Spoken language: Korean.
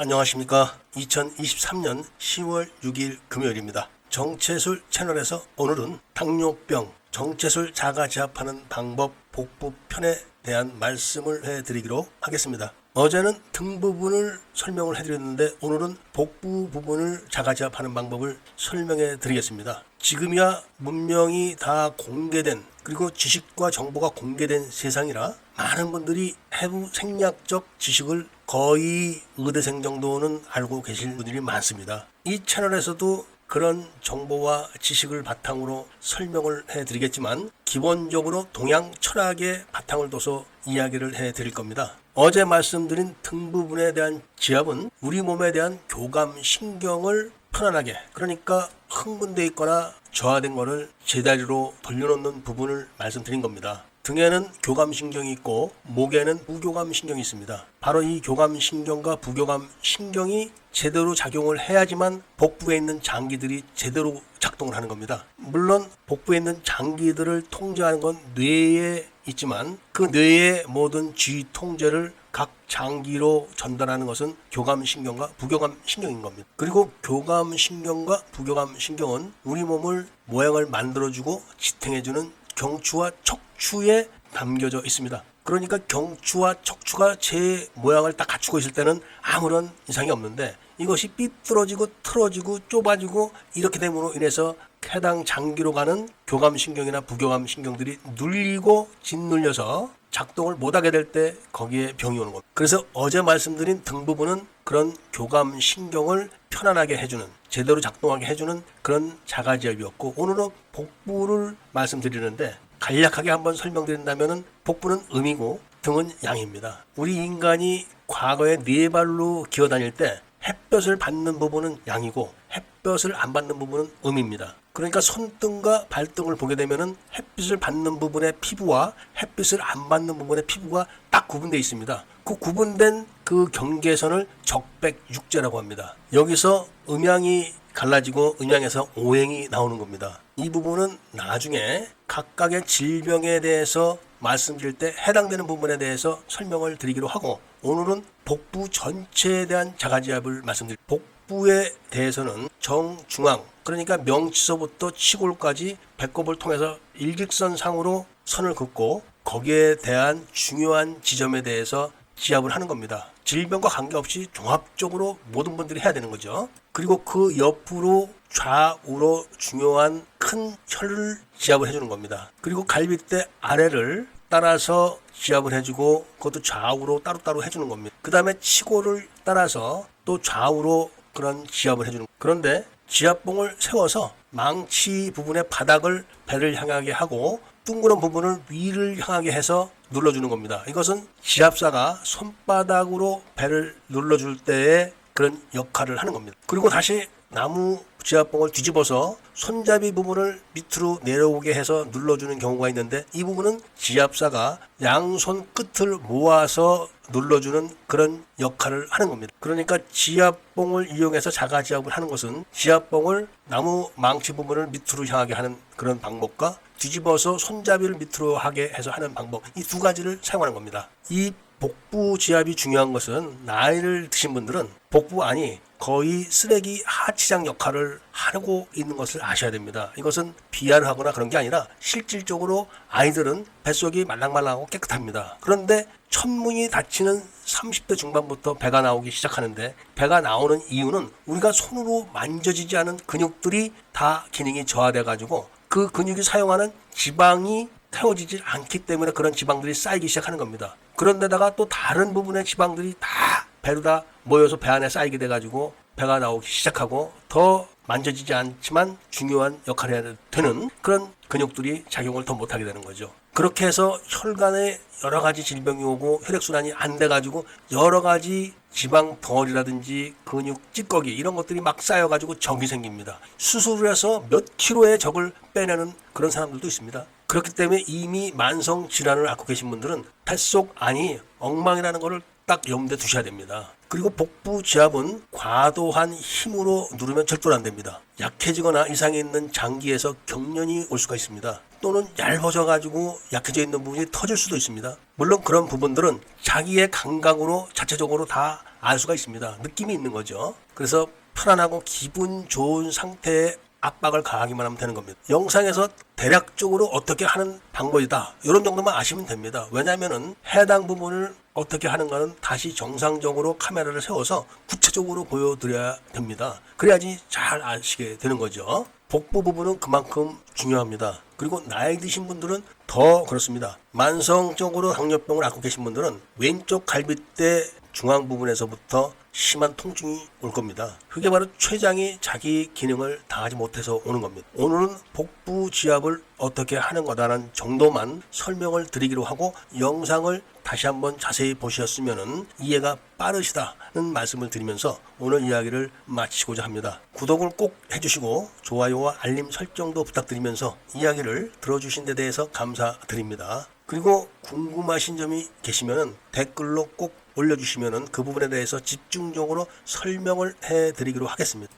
안녕하십니까. 2023년 10월 6일 금요일입니다. 정체술 채널에서 오늘은 당뇨병, 정체술 자가지압하는 방법 복부 편에 대한 말씀을 해드리기로 하겠습니다. 어제는 등 부분을 설명을 해드렸는데 오늘은 복부 부분을 자가지압하는 방법을 설명해 드리겠습니다. 지금이야 문명이 다 공개된 그리고 지식과 정보가 공개된 세상이라 많은 분들이 해부 생략적 지식을 거의 의대생 정도는 알고 계실 분들이 많습니다. 이 채널에서도 그런 정보와 지식을 바탕으로 설명을 해 드리겠지만 기본적으로 동양 철학의 바탕을 둬서 이야기를 해 드릴 겁니다. 어제 말씀드린 등 부분에 대한 지압은 우리 몸에 대한 교감 신경을 편안하게 그러니까 흥분돼 있거나 저하된 것을 제자리로 돌려놓는 부분을 말씀드린 겁니다. 등에는 교감 신경이 있고 목에는 부교감 신경이 있습니다. 바로 이 교감 신경과 부교감 신경이 제대로 작용을 해야지만 복부에 있는 장기들이 제대로 작동을 하는 겁니다. 물론 복부에 있는 장기들을 통제하는 건 뇌에 있지만 그 뇌의 모든 쥐 통제를 각 장기로 전달하는 것은 교감 신경과 부교감 신경인 겁니다. 그리고 교감 신경과 부교감 신경은 우리 몸을 모양을 만들어주고 지탱해주는 경추와 척추에 담겨져 있습니다. 그러니까 경추와 척추가 제 모양을 딱 갖추고 있을 때는 아무런 이상이 없는데 이것이 삐뚤어지고 틀어지고 좁아지고 이렇게 됨으로 인해서 해당 장기로 가는 교감신경이나 부교감신경들이 눌리고 짓눌려서 작동을 못하게 될 때 거기에 병이 오는 겁니다. 그래서 어제 말씀드린 등 부분은 그런 교감 신경을 편안하게 해주는 제대로 작동하게 해주는 그런 자가지압이었고 오늘은 복부를 말씀드리는데 간략하게 한번 설명드린다면 복부는 음이고 등은 양입니다. 우리 인간이 과거에 네 발로 기어다닐 때 햇볕을 받는 부분은 양이고 햇볕을 안 받는 부분은 음입니다. 그러니까 손등과 발등을 보게 되면은 햇빛을 받는 부분의 피부와 햇빛을 안 받는 부분의 피부가 딱 구분되어 있습니다. 그 구분된 그 경계선을 적백육제라고 합니다. 여기서 음양이 갈라지고 음양에서 오행이 나오는 겁니다. 이 부분은 나중에 각각의 질병에 대해서 말씀드릴 때 해당되는 부분에 대해서 설명을 드리기로 하고 오늘은 복부 전체에 대한 자가지압을 말씀드릴 복부에 대해서는 정중앙 그러니까 명치서부터 치골까지 배꼽을 통해서 일직선상으로 선을 긋고 거기에 대한 중요한 지점에 대해서 지압을 하는 겁니다. 질병과 관계없이 종합적으로 모든 분들이 해야 되는 거죠. 그리고 그 옆으로 좌우로 중요한 큰 혈을 지압을 해주는 겁니다. 그리고 갈비뼈 아래를 따라서 지압을 해주고 그것도 좌우로 따로따로 해주는 겁니다. 그 다음에 치골을 따라서 또 좌우로 그런 지압을 해주는 겁니다. 그런데 지압봉을 세워서 망치 부분의 바닥을 배를 향하게 하고 둥그런 부분을 위를 향하게 해서 눌러주는 겁니다. 이것은 지압사가 손바닥으로 배를 눌러줄 때의 그런 역할을 하는 겁니다. 그리고 다시 나무 지압봉을 뒤집어서 손잡이 부분을 밑으로 내려오게 해서 눌러주는 경우가 있는데 이 부분은 지압사가 양손 끝을 모아서 눌러주는 그런 역할을 하는 겁니다. 그러니까 지압봉을 이용해서 자가 지압을 하는 것은 지압봉을 나무 망치 부분을 밑으로 향하게 하는 그런 방법과 뒤집어서 손잡이를 밑으로 하게 해서 하는 방법 이 두 가지를 사용하는 겁니다. 이 복부 지압이 중요한 것은 나이를 드신 분들은 복부 안이 거의 쓰레기 하치장 역할을 하고 있는 것을 아셔야 됩니다. 이것은 비하를 하거나 그런 게 아니라 실질적으로 아이들은 뱃속이 말랑말랑하고 깨끗합니다. 그런데 천문이 닫히는 30대 중반부터 배가 나오기 시작하는데 배가 나오는 이유는 우리가 손으로 만져지지 않은 근육들이 다 기능이 저하돼 가지고 그 근육이 사용하는 지방이 태워지지 않기 때문에 그런 지방들이 쌓이기 시작하는 겁니다. 그런데다가 또 다른 부분의 지방들이 다 배로 다 모여서 배 안에 쌓이게 돼가지고 배가 나오기 시작하고 더 만져지지 않지만 중요한 역할을 해야 되는 그런 근육들이 작용을 더 못하게 되는 거죠. 그렇게 해서 혈관에 여러 가지 질병이 오고 혈액순환이 안 돼가지고 여러 가지 지방 덩어리라든지 근육 찌꺼기 이런 것들이 막 쌓여가지고 적이 생깁니다. 수술을 해서 몇 킬로의 적을 빼내는 그런 사람들도 있습니다. 그렇기 때문에 이미 만성 질환을 앓고 계신 분들은 뱃속 안이 엉망이라는 것을 딱 염두에 두셔야 됩니다. 그리고 복부 지압은 과도한 힘으로 누르면 절대로 안 됩니다. 약해지거나 이상이 있는 장기에서 경련이 올 수가 있습니다. 또는 얇아져 가지고 약해져 있는 부분이 터질 수도 있습니다. 물론 그런 부분들은 자기의 감각으로 자체적으로 다 알 수가 있습니다. 느낌이 있는 거죠. 그래서 편안하고 기분 좋은 상태의 압박을 가하기만 하면 되는 겁니다. 영상에서 대략적으로 어떻게 하는 방법이다. 이런 정도만 아시면 됩니다. 왜냐하면은 해당 부분을 어떻게 하는가는 다시 정상적으로 카메라를 세워서 구체적으로 보여드려야 됩니다. 그래야지 잘 아시게 되는 거죠. 복부 부분은 그만큼 중요합니다. 그리고 나이 드신 분들은 더 그렇습니다. 만성적으로 당뇨병을 앓고 계신 분들은 왼쪽 갈비뼈 중앙 부분에서부터 심한 통증이 올 겁니다. 그게 바로 췌장이 자기 기능을 다하지 못해서 오는 겁니다. 오늘은 복부 지압을 어떻게 하는 거다라는 정도만 설명을 드리기로 하고 영상을 다시 한번 자세히 보셨으면 이해가 빠르시다는 말씀을 드리면서 오늘 이야기를 마치고자 합니다. 구독을 꼭 해주시고 좋아요와 알림 설정도 부탁드리면서 이야기를 들어주신 데 대해서 감사드립니다. 그리고 궁금하신 점이 계시면 댓글로 꼭 올려주시면 그 부분에 대해서 집중적으로 설명을 해드리기로 하겠습니다.